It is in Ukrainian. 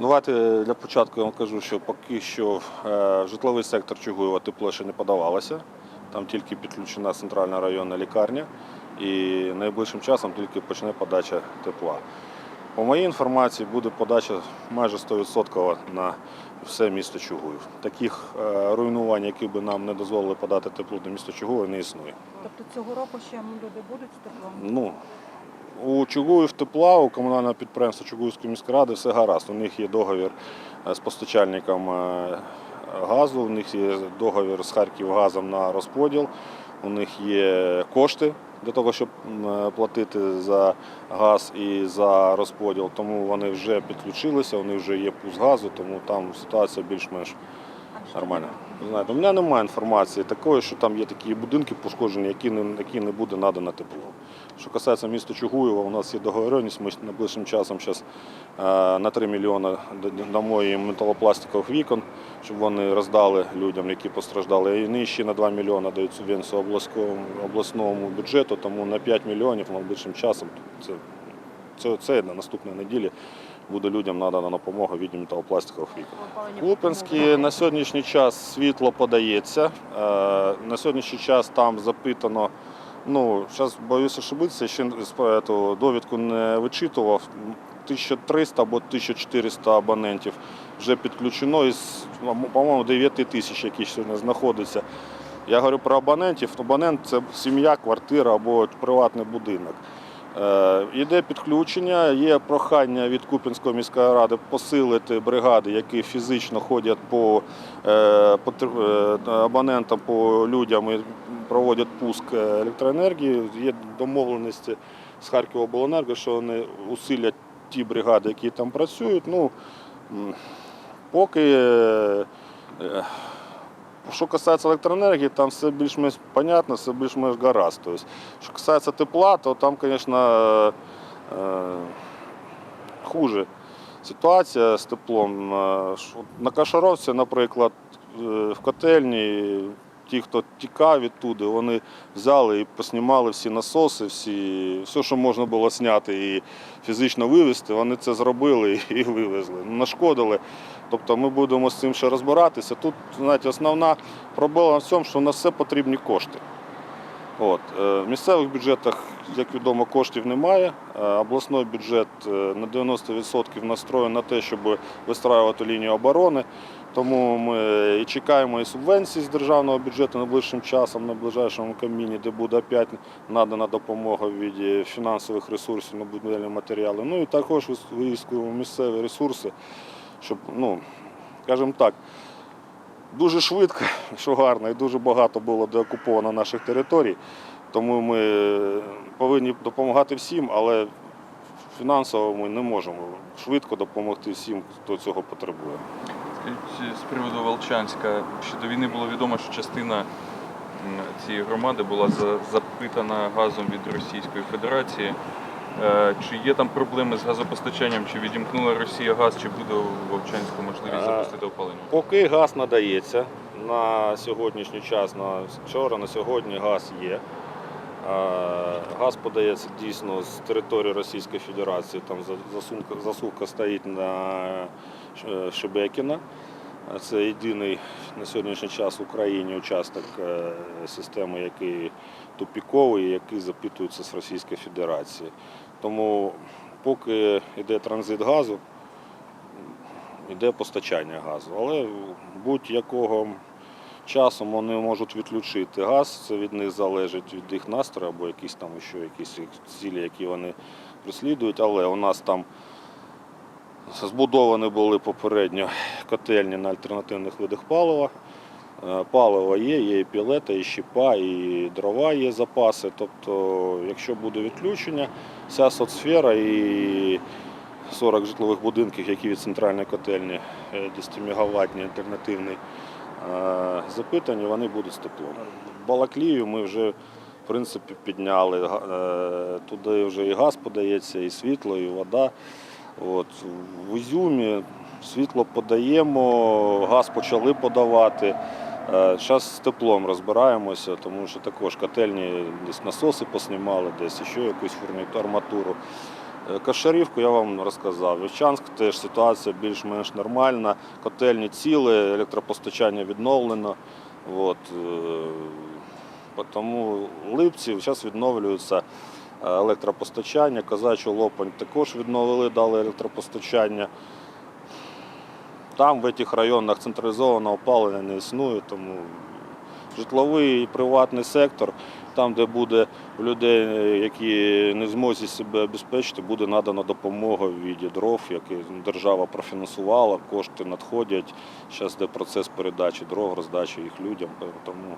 Давайте для початку я вам кажу, що поки що е, в житловий сектор Чугуєва тепло ще не подавалося. Там тільки підключена центральна районна лікарня і найближчим часом тільки почне подача тепла. По моїй інформації буде подача майже 100% на все місто Чугуїв. Таких е, руйнувань, які би нам не дозволили подати тепло до міста Чугуєва, не існує. Тобто цього року ще люди будуть з теплом? Ну, у Чугуїв тепла, у комунального підприємства Чугуївської міської ради все гаразд. У них є договір е, з постачальником е, газу, у них є договір з Харківгазом на розподіл, у них є кошти для того, щоб е, платити за газ і за розподіл. Тому вони вже підключилися, у них вже є пуск газу, тому там ситуація більш-менш А що Нормально. Ви знаєте, у мене немає інформації такої, що там є такі будинки пошкоджені, які не, які не буде надано тепло. Що касається міста Чугуєва, у нас є договореність, ми найближчим часом зараз на 3 мільйони дамо їм металопластикових вікон, щоб вони роздали людям, які постраждали. І ще на 2 мільйони дають субвенцію обласному, бюджету, тому на 5 мільйонів найближчим часом це, це, це на наступній неділі буде людям надана допомога в віді металопластикових вікон. Купинський на сьогоднішній час світло подається. Е, На сьогоднішній час там запитано. Ну, зараз боюся ошибитися, ще цю довідку не вичитував. 1300 або 1400 абонентів вже підключено із, по-моєму, 9 тисяч, які сьогодні знаходяться. Я говорю про абонентів. Абонент це сім'я, квартира або приватний будинок. Е, Іде підключення, є прохання від Купінської міської ради посилити бригади, які фізично ходять по, е, е, абонентам, по людям і проводять пуск електроенергії. Є домовленості з Харківобленерго, що вони усилять ті бригади, які там працюють. Ну, поки що касається електроенергії, там все більш-менш понятно, все більш-менш гаразд. Тобто, що касається тепла, то там, звісно, е, хуже ситуація з теплом. Е, На Кашаровці, наприклад, е, в котельні ті, хто тікав відтуди, вони взяли і поснімали всі насоси, всі, все, що можна було зняти і фізично вивезти, вони це зробили і вивезли. Нашкодили. Тобто ми будемо з цим ще розбиратися. Тут, знаєте, основна проблема в цьому, що на все потрібні кошти. От. е, В місцевих бюджетах, як відомо, коштів немає. Е, Обласний бюджет е, на 90% настроєний на те, щоб вистраювати лінію оборони. Тому ми і чекаємо і субвенції з державного бюджету найближчим часом, на ближайшому каміні, де буде опять надана допомога в віді фінансових ресурсів на будівельні матеріали. Ну і також виїскуємо місцеві ресурси, щоб, ну, скажімо так, дуже швидко, що гарно, і дуже багато було деокуповано наших територій. Тому ми повинні допомагати всім, але фінансово ми не можемо швидко допомогти всім, хто цього потребує. З приводу Волчанська, ще до війни було відомо, що частина цієї громади була запитана газом від Російської Федерації. Е, Чи є там проблеми з газопостачанням, чи відімкнула Росія газ, чи буде у Вовчанську можливість Е, запустити опалення? Поки газ надається на сьогоднішній час, на вчора, на сьогодні газ є. Е, Газ подається дійсно з території Російської Федерації. Там засумка, засувка стоїть на Шебекіна. Це єдиний на сьогоднішній час в Україні участок е, системи, який тупіковий, який запитується з Російської Федерації. Тому поки йде транзит газу, йде постачання газу. Але будь-якого часу вони можуть відключити газ, це від них залежить від їх настрою або якісь там ще якісь цілі, які вони прислідують. Але у нас там збудовані були попередньо котельні на альтернативних видах палива. Е, Паливо є, є і пілета, і щепа, і дрова є запаси. Тобто, якщо буде відключення, вся соцсфера і 40 житлових будинків, які від центральної котельні е, 10 мегаваттні альтернативні е, запитані, вони будуть з теплом. Балаклію ми вже в принципі підняли. Е, Туди вже і газ подається, і світло, і вода. От. В Ізюмі світло подаємо, газ почали подавати. Зараз з теплом розбираємося, тому що також котельні десь насоси поснімали, десь ще якусь арматуру. Е, Кошарівку я вам розказав. Вівчанськ теж ситуація більш-менш нормальна. Котельні ціли, електропостачання відновлено. От, е, тому Липці зараз відновлюється е, електропостачання. Козачу Лопань також відновили, дали електропостачання. Там в цих районах централізованого опалення не існує, тому житловий і приватний сектор, там, де буде людей, які не зможуть себе обезпечити, буде надана допомога в віді дров, які держава профінансувала, кошти надходять. Зараз йде процес передачі дров, роздачі їх людям. Тому